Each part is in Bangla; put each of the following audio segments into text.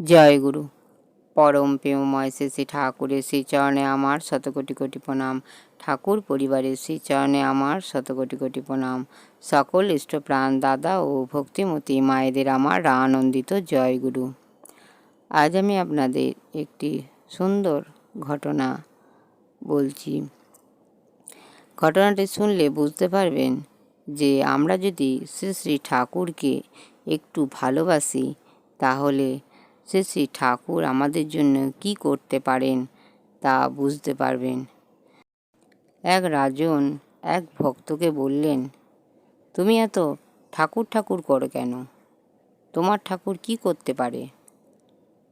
জয় গুরু। পরম প্রেমময় শ্রী শ্রী ঠাকুরের শ্রী চরণে আমার শতকোটি কোটি প্রণাম। ঠাকুর পরিবারের শ্রী চরণে আমার শতকোটি কোটি প্রণাম। সকল ইষ্টপ্রাণ দাদা ও ভক্তিমতী মায়েদের আমার আনন্দিত জয় গুরু। আজ আমি আপনাদের একটি সুন্দর ঘটনা বলছি। ঘটনাটি শুনলে বুঝতে পারবেন যে আমরা যদি শ্রী শ্রী ঠাকুরকে একটু ভালোবাসি, তাহলে শ্রী শ্রী ঠাকুর আমাদের জন্য কি করতে পারেন তা বুঝতে পারবেন। এক রাজন এক ভক্তকে বললেন, তুমি এত ঠাকুর ঠাকুর করো কেন? তোমার ঠাকুর কি করতে পারে?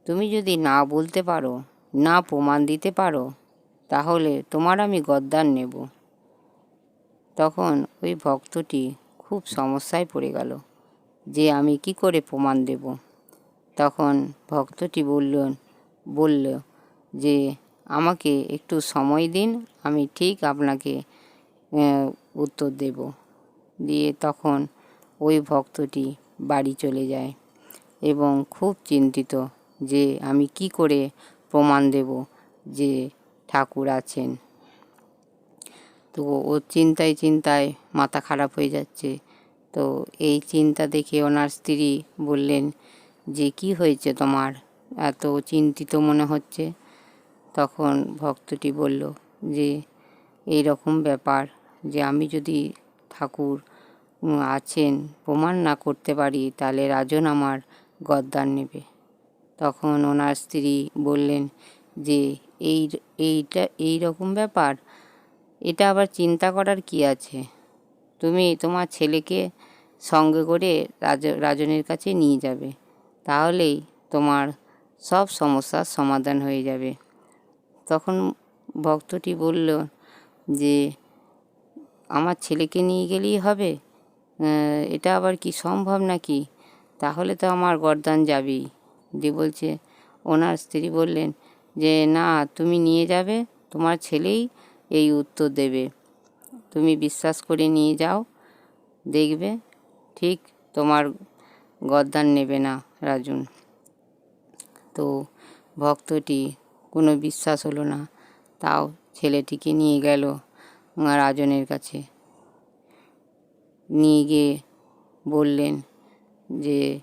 তুমি যদি না বলতে পারো, না প্রমাণ দিতে পারো, তাহলে তোমার আমি গদ্দার নেব। তখন ওই ভক্তটি খুব সমস্যায় পড়ে গেল, যে আমি কি করে প্রমাণ দেব? তখন ভক্তটি বলল বলল যে, আমাকে একটু সময় দিন, আমি ঠিক আপনাকে উত্তর দেব। দিয়ে তখন ওই ভক্তটি বাড়ি চলে যায় এবং খুব চিন্তিত যে, আমি কি করে প্রমাণ দেব যে ঠাকুর আছেন। তো ও চিন্তায় চিন্তায় মাথা খারাপ হয়ে যাচ্ছে। তো এই চিন্তা দেখে ওনার স্ত্রী বললেন যে কি হয়েছে তোমার? এত চিন্তিত মনে হচ্ছে? তখন ভক্তটি বলল, যে এই রকম ব্যাপার, যে আমি যদি ঠাকুর আছেন, প্রমাণ না করতে পারি, তাহলে রাজন আমার গদ্দার নেবে। তখন ওনার স্ত্রী বললেন, যে এই, এইটা, এই রকম ব্যাপার? এটা আবার চিন্তা করার কি আছে? তুমি তোমার ছেলেকে সঙ্গে করে রাজ, রাজনের কাছে নিয়ে যাবে। তাহলেই তোমার সব সমস্যার সমাধান হয়ে যাবে। তখন ভক্তটি বলল যে, আমার ছেলেকে নিয়ে গেলেই হবে? এটা আবার কি সম্ভব নাকি? তাহলে তো আমার গরদান যাবেই। দিয়ে বলছে, ওনার স্ত্রী বললেন যে, না, তুমি নিয়ে যাবে, তোমার ছেলেই এই উত্তর দেবে। তুমি বিশ্বাস করে নিয়ে যাও, দেখবে, ঠিক তোমার গদ্দান নেবে না রাজুন। তো ভক্তটি কোনো বিশ্বাস হলো না, তাও ছেলেটিকে নিয়ে গেল রাজনের কাছে। নিয়ে গিয়ে বললেন যে,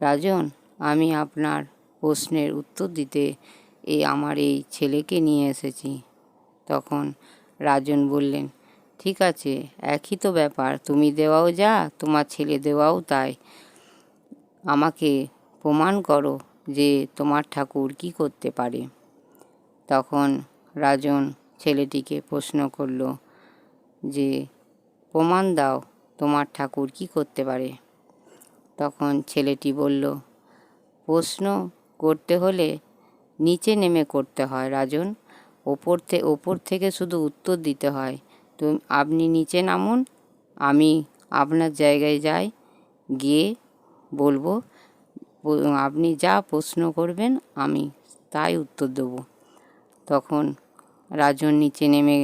রাজন, আমি আপনার প্রশ্নের উত্তর দিতে এই আমার এই ছেলেকে নিয়ে এসেছি। তখন রাজন বললেন, ঠিক আছে, একই তো ব্যাপার, তুমি দেওয়াও যা, তোমার ছেলে দেওয়াও তাই। আমাকে প্রমাণ করো যে তোমার ঠাকুর কি করতে পারে। তখন রাজন ছেলেটিকে প্রশ্ন করল যে, প্রমাণ দাও তোমার ঠাকুর কি করতে পারে? তখন ছেলেটি বলল, প্রশ্ন করতে হলে নিচে নেমে করতে হয় রাজন। ওপর থেকে ওপর থেকে শুধু উত্তর দিতে হয়। তো আপনি নিচে নামুন, আমি আপনার জায়গায় যাই, গিয়ে বলব আপনি যা প্রশ্ন করবেন আমি তাই উত্তর দেবো। তখন রাজন নিচে নেমে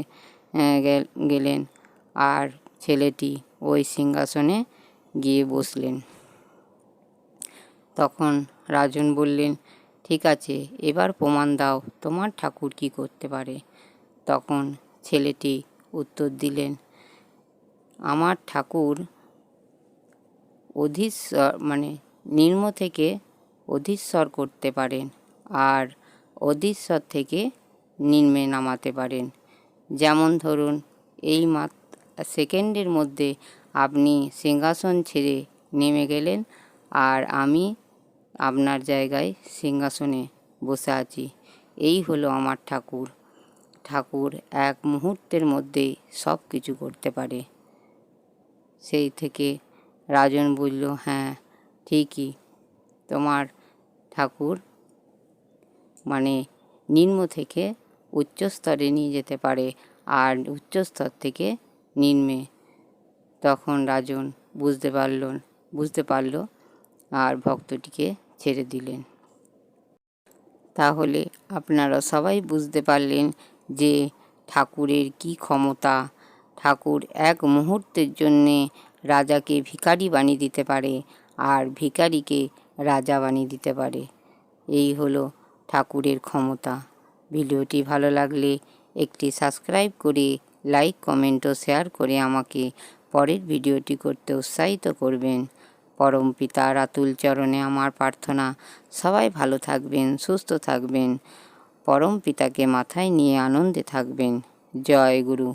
গেলেন আর ছেলেটি ওই সিংহাসনে গিয়ে বসলেন। তখন রাজন বললেন, ঠিক আছে, এবার প্রমাণ দাও তোমার ঠাকুর কি করতে পারে। তখন ছেলেটি উত্তর দিলেন, আমার ঠাকুর অধীশ্বর মানে নিম্ন থেকে অধীশ্বর করতে পারেন আর অধীশ্বর থেকে নিম্নে নামাতে পারেন। যেমন ধরুন, এই মাত, সেকেন্ডের মধ্যে আপনি সিংহাসন ছেড়ে নেমে গেলেন আর আমি আপনার জায়গায় সিংহাসনে বসে আছি। এই হলো আমার ঠাকুর। ঠাকুর এক মুহূর্তের মধ্যেই সব কিছু করতে পারে। সেই থেকে রাজন বলল হ্যাঁ ঠিকই। তোমার ঠাকুর মানে নিম্ন থেকে উচ্চ স্তরে নিয়ে যেতে পারে আর উচ্চ স্তর থেকে নিম্নে। তখন রাজন বুঝতে পারল বুঝতে পারল আর ভক্তটিকে ছেড়ে দিলেন। তাহলে আপনারা সবাই বুঝতে পারলেন যে ঠাকুরের কি ক্ষমতা। ঠাকুর এক মুহূর্তের জন্যে রাজাকে ভিখারি বানিয়ে দিতে পারে আর ভিখারিকে রাজা বানিয়ে দিতে পারে। এই হলো ঠাকুরের ক্ষমতা। ভিডিওটি ভালো লাগলে একটি সাবস্ক্রাইব করে লাইক, কমেন্ট ও শেয়ার করে আমাকে পরের ভিডিওটি করতে উৎসাহিত করবেন। পরম পিতার আতুল চরণে আমার প্রার্থনা। সবাই ভালো থাকবেন, সুস্থ থাকবেন। পরম পিতাকে মাথায় নিয়ে আনন্দে থাকবেন। জয় গুরু।